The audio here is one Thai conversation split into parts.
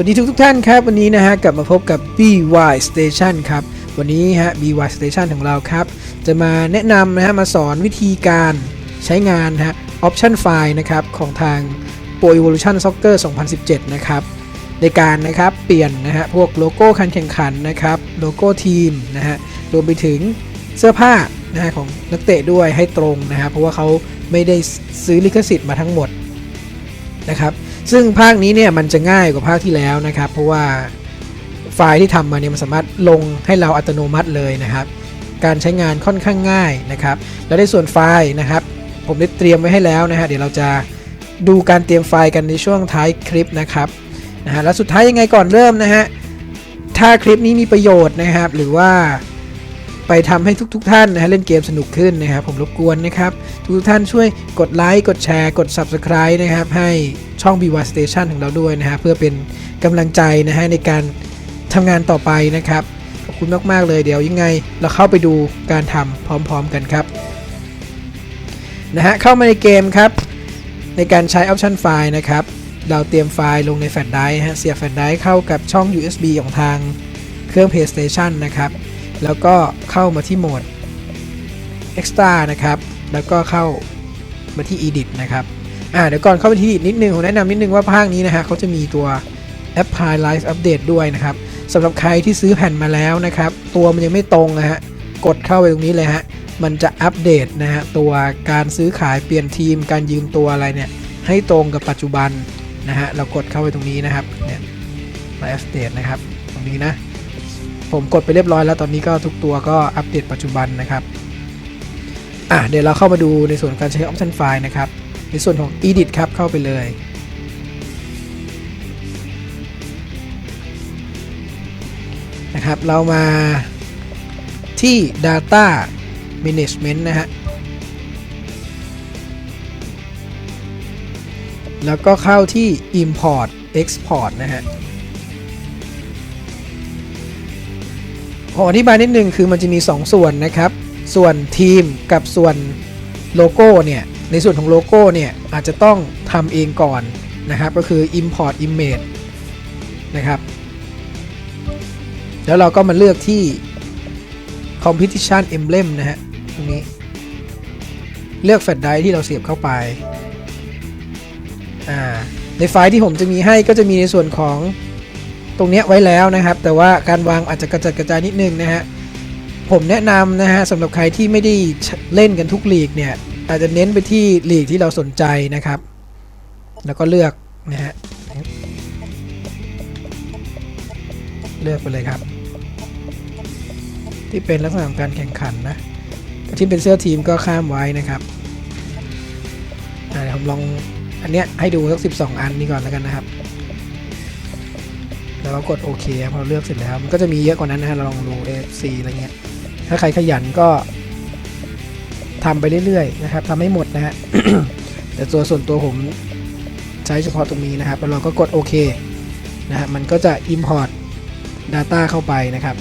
วัสดีทุกทุกท่านครับ วันนี้นะฮะกลับมาพบกับ BY Station ครับ วันนี้ฮะ BY Station ของเราครับ จะมาแนะนำนะฮะมาสอนวิธีการใช้งานฮะ Option File นะครับ ของทาง Pro Evolution Soccer 2017 นะครับ ในการนะครับเปลี่ยนนะฮะพวกโลโก้การแข่งขันนะครับ โลโก้ทีมนะฮะรวมไปถึงเสื้อผ้านะฮะของนักเตะด้วยให้ตรงนะฮะเพราะว่าเขาไม่ได้ซื้อลิขสิทธิ์มาทั้งหมดนะครับ ซึ่งภาคนี้เนี่ยมันจะง่ายกว่าภาคที่แล้วนะครับ เพราะว่าไฟล์ที่ทำมาเนี่ยมันสามารถลงให้เราอัตโนมัติเลยนะครับ การใช้งานค่อนข้างง่ายนะครับ แล้วในส่วนไฟล์นะครับ ผมได้เตรียมไว้ให้แล้วนะฮะเดี๋ยวเราจะดูการเตรียมไฟล์กันในช่วงท้ายคลิปนะครับนะฮะแล้วสุดท้ายยังไงก่อนเริ่มนะฮะถ้าคลิปนี้มีประโยชน์นะครับ หรือว่าไปทำให้ทุกๆทท่านนะฮะเล่นเกมสนุกขึ้นนะครับ ผมรบกวนนะครับ ทุกๆท่านช่วยกดไลค์กดแชร์ กด Subscribe นะครับให้ ช่อง b ีว Station ของเราด้วยนะฮะเพื่อเป็นกำลังใจนะฮะในการทำงานต่อไปนะครับ ขอบคุณมาก ๆ เลยเดี๋ยวยังไงเราเข้าไปดูการทำพร้อม ๆ กันครับนะฮะเข้ามาในเกมครับ ในการใช้ Option File นะครับ เราเตรียมไฟล์ลงในแฟลชไดร์ฮะเสียบแฟลชไดร์เข้ากับช่อง USB ของทางเครื่อง PlayStation นะครับ แล้วก็เข้ามาที่โหมด Extra นะครับ แล้วก็เข้ามาที่ Edit นะครับ อ่าเดี๋ยวก่อนเข้าไปที่นิดนึงผมแนะนำนิดนึงว่าภาคนี้นะฮะเขาจะมีตัว Apply Live Update ด้วยนะครับสำหรับใครที่ซื้อแผ่นมาแล้วนะครับ ตัวมันยังไม่ตรงนะฮะกดเข้าไปตรงนี้เลยฮะมันจะอัปเดตนะฮะตัวการซื้อขายเปลี่ยนทีมการยืมตัวอะไรเนี่ยให้ตรงกับปัจจุบันนะฮะเรากดเข้าไปตรงนี้นะครับเนี่ยไลฟ์อัปเดตนะครับตรงนี้นะ ผมกดไปเรียบร้อยแล้วตอนนี้ก็ทุกตัวก็อัปเดตปัจจุบันนะครับอะเดี๋ยวเราเข้ามาดูในส่วนการใช้ Option File นะครับ ในส่วนของ Edit ครับเข้าไปเลย นะครับ เรามาที่ Data Management นะฮะ แล้วก็เข้าที่ Import Export นะฮะขออธิบายนิดนึงคือมันจะมี 2 ส่วนนะครับ ส่วนทีมกับส่วนโลโก้เนี่ย ในส่วนของโลโก้เนี่ยอาจจะต้องทำเองก่อนนะครับ ก็คือ Import Image นะครับ แล้วเราก็มาเลือกที่ Competition Emblem นะฮะตรงนี้ เลือกแฟลชไดร์ที่เราเสียบเข้าไป อ่า ในไฟล์ที่ผมจะมีให้ก็จะมีในส่วนของตรงนี้ไว้แล้วนะครับ แต่ว่าการวางอาจจะกระจัดกระจายนิดนึงนะฮะผมแนะนำนะฮะสำหรับใครที่ไม่ได้เล่นกันทุกลีกเนี่ย อาจจะเน้นไปที่ลีกที่เราสนใจนะครับ แล้วก็เลือกนะฮะเลือกไปเลยครับ ที่เป็นลักษณะของการแข่งขันนะที่เป็นเสื้อทีมก็ข้ามไว้นะครับเดี๋ยวผมลองอันเนี้ยให้ดูสัก 12 อันนี้ก่อนแล้วกันนะครับ แล้วก็กดโอเคพอเลือกเสร็จแล้ว มันก็จะมีเยอะกว่านั้นนะฮะเราลองดู FC อะไรเงี้ย ถ้าใครขยันก็ ทำไปเรื่อยๆนะครับทำให้หมดนะฮะแต่ตัวส่วนตัวผมใช้เฉพาะตรงนี้นะครับ แล้วเราก็กดโอเคนะฮะมันก็จะ Import Data เข้าไปนะครับ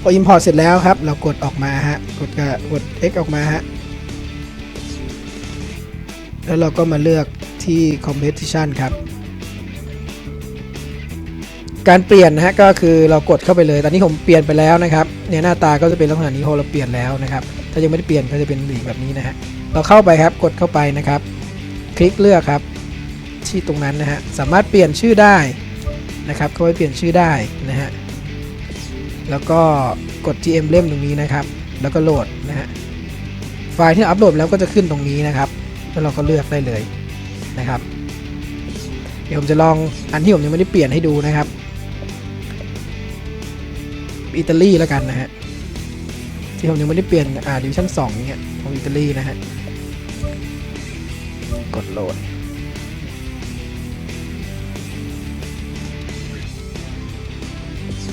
พอ Import เสร็จแล้วครับ เรากดออกมาฮะกดกกด X ออกมาฮะแล้วเราก็มาเลือกที่ Competition ครับการเปลี่ยนนะฮะก็คือเรากดเข้าไปเลย ตอนนี้ผมเปลี่ยนไปแล้วนะครับ เนี่ยหน้าตาก็จะเป็นลักษณะนี้พอเราเปลี่ยนแล้วนะครับ ถ้ายังไม่ได้เปลี่ยนก็จะเป็นหลีกแบบนี้นะฮะเราเข้าไปครับกดเข้าไปนะครับ คลิกเลือกครับที่ตรงนั้นนะฮะสามารถเปลี่ยนชื่อได้นะครับเข้าไปเปลี่ยนชื่อได้นะฮะแล้วก็กดที่ emblem ตรงนี้นะครับ แล้วก็โหลดนะฮะไฟล์ที่อัปโหลดแล้วก็จะขึ้นตรงนี้นะครับ แล้วเราก็เลือกได้เลยนะครับ เดี๋ยวผมจะลองอันที่ผมยังไม่ได้เปลี่ยนให้ดูนะครับ อิตาลีแล้วกันนะฮะที่ผมยังไม่ได้เปลี่ยนอ่าดิวิชั่น2เนี่ยของอิตาลีนะฮะกดโหลด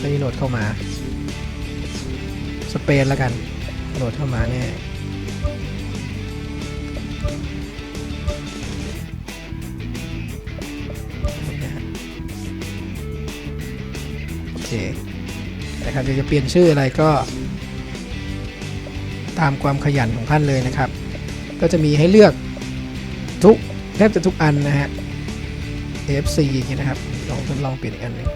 ไม่โหลดเข้ามา สเปนแล้วกันโหลดเข้ามาแน่นี่นะฮะโอเค นะครับอยากจะเปลี่ยนชื่ออะไรก็ตามความขยันของท่านเลยนะครับ ก็จะมีให้เลือกทุกแทบจะทุกอันนะฮะ AFC อย่างเงี้ยนะครับลองทดลองเปลี่ยนอีกอันหนึง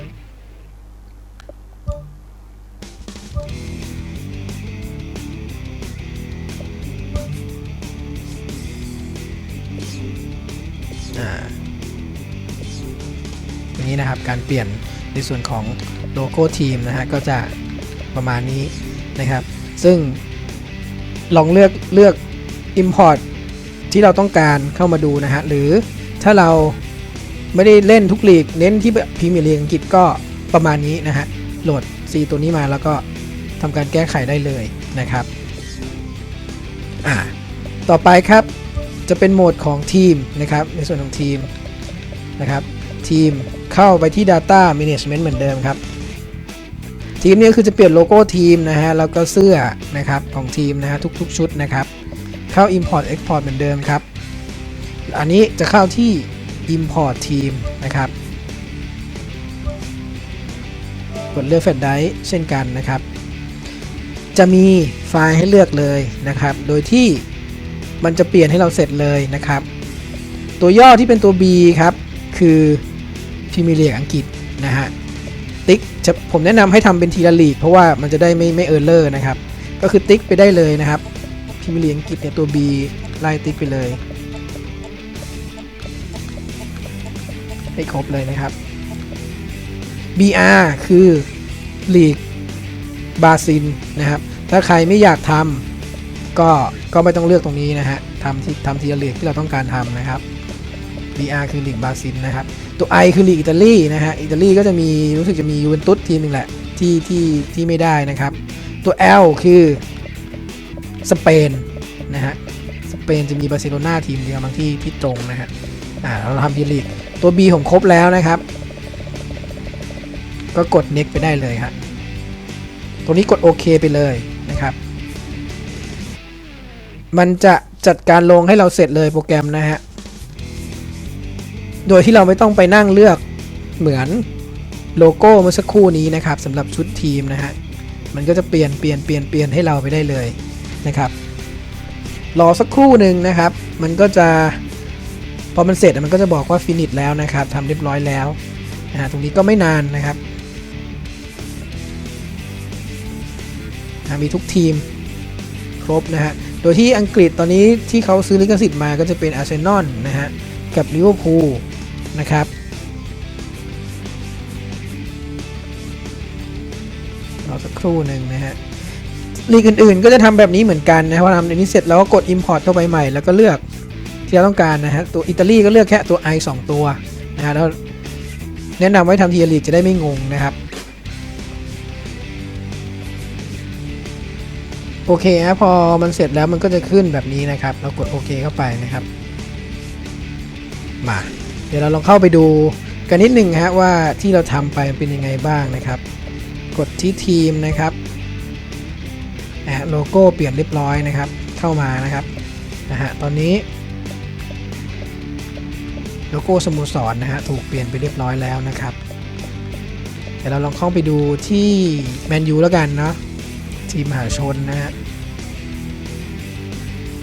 อ่าอย่างนี้นะครับการเปลี่ยน ในส่วนของโลโก้ทีมนะฮะก็จะประมาณนี้นะครับ ซึ่งลองเลือกเลือก Import ที่เราต้องการเข้ามาดูนะฮะ หรือถ้าเราไม่ได้เล่นทุกลีก เน้นที่พรีเมียร์ลีกอังกฤษก็ประมาณนี้นะฮะ โหลด C ตัวนี้มาแล้วก็ทำการแก้ไขได้เลยนะครับอ่าต่อไปครับจะเป็นโหมดของทีมนะครับในส่วนของทีมนะครับทีม เข้าไปที่ Data Management เหมือนเดิมครับ ทีมนี้คือจะเปลี่ยนโลโก้ทีมนะฮะ แล้วก็เสื้อนะครับของทีมนะฮะทุกๆ ชุดนะครับ เข้า Import Export เหมือนเดิมครับ อันนี้จะเข้าที่ Import Team นะครับ กดเลือกแฟลชไดร์เช่นกันนะครับ จะมีไฟล์ให้เลือกเลยนะครับ โดยที่มันจะเปลี่ยนให้เราเสร็จเลยนะครับ ตัวย่อที่เป็นตัว B ครับ คือ พรีเมียร์ลีกอังกฤษนะฮะติ๊กจะผมแนะนำให้ทำเป็นทีละลีก เพราะว่ามันจะได้ไม่ไม่เออร์เลอร์นะครับ ก็คือติ๊กไปได้เลยนะครับพิมพ์เรียงอังกฤษเนี่ยตัว B ไล่ติ๊กไปเลยให้ครบเลยนะครับ BR คือลีกบาซินนะครับ ถ้าใครไม่อยากทำก็ก็ไม่ต้องเลือกตรงนี้นะฮะทำที่ทำทีละลีกที่เราต้องการทำนะครับ BR คือลีกบาซินนะครับ ตัว I คือลีกอิตาลีนะฮะอิตาลีก็จะมีรู้สึกจะมียูเวนตุสทีมหนึ่งแหละที่ที่ที่ไม่ได้นะครับ ตัว L คือสเปนนะฮะสเปนจะมีบาร์เซโลนาทีมเดียวบางที่ที่ตรงนะฮะอ่าเราทำพีลีกตัว B ผมครบแล้วนะครับ ก็กด next ไปได้เลยครับตัวนี้กดโอเคไปเลยนะครับ มันจะจัดการลงให้เราเสร็จเลยโปรแกรมนะฮะ โดยที่เราไม่ต้องไปนั่งเลือกเหมือนโลโก้เมื่อสักครู่นี้นะครับสำหรับชุดทีมนะฮะมันก็จะเปลี่ยนเปลี่ยนเปลี่ยนเปลี่ยนให้เราไปได้เลยนะครับ รอสักครู่หนึ่งนะครับ มันก็จะพอมันเสร็จมันก็จะบอกว่าฟินิชแล้วนะครับทำเรียบร้อยแล้วนะฮะตรงนี้ก็ไม่นานนะครับมีทุกทีมครบนะฮะ โดยที่อังกฤษตอนนี้ที่เขาซื้อลิขสิทธิ์มาก็จะเป็นอาร์เซนอลนะฮะ กับลิเวอร์พูล นะครับ รอสักครู่หนึ่งนะฮะลีกอื่นๆ ก็จะทำแบบนี้เหมือนกันนะพอทำอันนี้เสร็จแล้วก็กด Import เข้าไปใหม่ แล้วก็เลือกที่เราต้องการนะฮะ ตัวอิตาลีก็เลือกแค่ตัว i 2 ตัวนะฮะแล้วแนะนำไว้ทำทีละลีกจะได้ไม่งงนะครับโอเคนะพอมันเสร็จแล้วมันก็จะขึ้นแบบนี้นะครับ เรากดโอเคเข้าไปนะครับ มา ดี๋ยวเราลองเข้าไปดูกันนิดหนึ่งฮะว่าที่เราทำไปเป็นยังไงบ้างนะครับ กดที่ทีมนะครับนะฮะโลโก้เปลี่ยนเรียบร้อยนะครับ เข้ามานะครับนะฮะตอนนี้ โลโก้สโมสรนะฮะถูกเปลี่ยนไปเรียบร้อยแล้วนะครับ เดี๋ยวเราลองเข้าไปดูที่แมนยูแล้วกันเนาะทีมมหาชนนะฮะ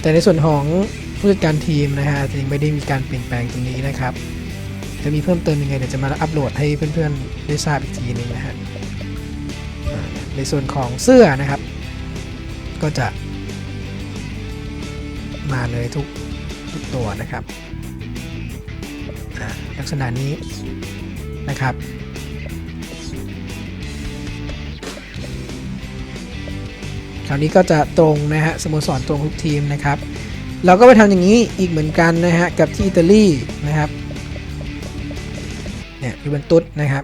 แต่ในส่วนของผู้จัดการทีมนะฮะยังไม่ได้มีการเปลี่ยนแปลงตรงนี้นะครับ จะมีเพิ่มเติมยังไงเดี๋ยวจะมาอัปโหลดให้เพื่อนๆได้ทราบอีกทีหนึงนะฮะในส่วนของเสื้อนะครับ ก็จะ มาเลยทุกทุกตัวนะครับ ลักษณะนี้นะครับคราวนี้ก็จะตรงนะฮะสโมสรตรงทุกทีมนะครับ เราก็ไปทำอย่างนี้อีกเหมือนกันนะฮะกับที่อิตาลีนะครับ เนี่ยยูเวนตุสนะครับ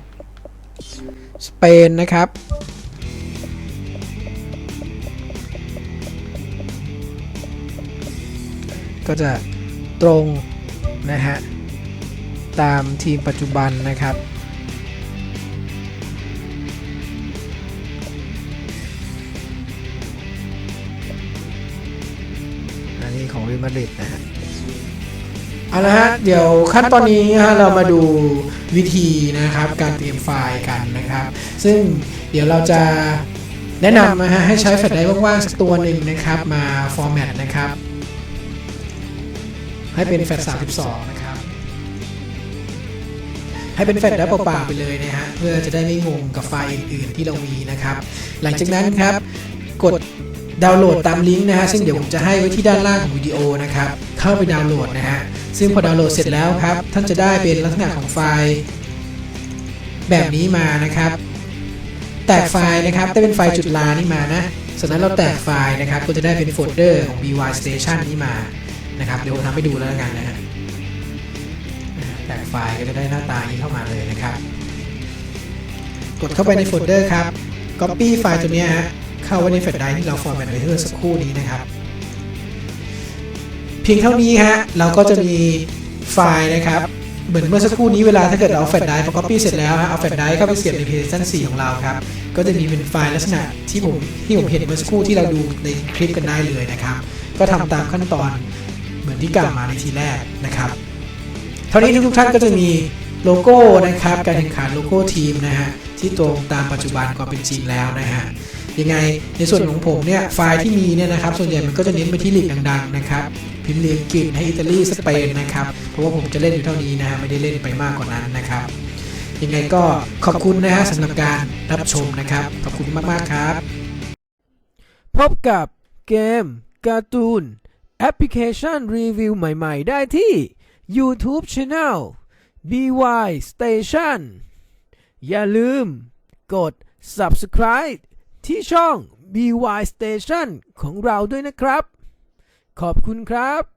สเปนนะครับ ก็จะตรงนะฮะ ตามทีมปัจจุบันนะครับอันนี้ของเรมาดริดนะฮะเอาละฮะ เดี๋ยวขั้นตอนนี้ฮะเรามาดู วิธีนะครับ การเตรียมไฟล์กันนะครับ ซึ่งเดี๋ยวเราจะแนะนำนะฮะให้ใช้แฟลชไดร์ว่างๆสักตัวหนึ่งนะครับ มาฟอร์แมตนะครับ ให้เป็นแฟลช32 นะครับ ให้เป็นแฟลชไดร์เปล่าๆไปเลยนะฮะเพื่อจะได้ไม่งงกับไฟล์อื่นๆที่เรามีนะครับ หลังจากนั้นครับกด ดาวน์โหลดตามลิงก์นะฮะซึ่งเดี๋ยวผมจะให้ไว้ที่ด้านล่างของวิดีโอนะครับเข้าไปดาวน์โหลดนะฮะซึ่งพอดาวน์โหลดเสร็จแล้วครับท่านจะได้เป็นลักษณะของไฟล์ แบบนี้มานะครับ แตกไฟล์นะครับได้เป็นไฟล์จุดลานี่มานะจากนั้นเราแตกไฟล์นะครับก็จะได้เป็นโฟลเดอร์ของ BY Station นี่มานะครับเดี๋ยวผมทำให้ดูแล้วกันนะฮะแตกไฟล์ก็จะได้หน้าตานี้เข้ามาเลยนะครับ กดเข้าไปในโฟลเดอร์ครับ Copy ไฟล์ตัวนี้ฮะ เข้าไว้ในแฟลชไดรฟ์ที่เราฟอร์แมตไว้เมื่อสักครู่นี้นะครับ เพียงเท่านี้ฮะเราก็จะมีไฟล์นะครับ เหมือนเมื่อสักครู่นี้เวลาถ้าเกิดเราเอาแฟลชไดรฟ์พอ copy เสร็จแล้วฮะเอาแฟลชไดรฟ์เข้าไปเสียบใน PlayStation 4 ของเราครับก็จะมีเป็นไฟล์ลักษณะที่ผมที่ผมเห็นเมื่อสักครู่ที่เราดูในคลิปกันได้เลยนะครับ ก็ทำตามขั้นตอนเหมือนที่กล่าวมาในทีแรกนะครับเท่านี้ทุกท่านก็จะมีโลโก้นะครับ การแข่งขันโลโก้ทีมนะฮะที่ตรงตามปัจจุบันความเป็นจริงแล้วนะฮะ ยังไงในส่วนของผมเนี่ยไฟล์ที่มีเนี่ยนะครับส่วนใหญ่มันก็จะเน้นไปที่ลีกดังๆนะครับพิมพ์ลีกอังกฤษให้อิตาลีสเปนนะครับเพราะว่าผมจะเล่นอยู่เท่านี้นะฮะไม่ได้เล่นไปมากกว่านั้นนะครับยังไงก็ขอบคุณนะฮะสำหรับการรับชมนะครับ ขอบคุณมาก ๆ ครับ พบกับเกมการ์ตูน แอปพลิเคชันรีวิวใหม่ ๆ ได้ที่ YouTube Channel BY Station อย่าลืมกด Subscribe ที่ช่อง BY Station ของเราด้วยนะครับ ขอบคุณครับ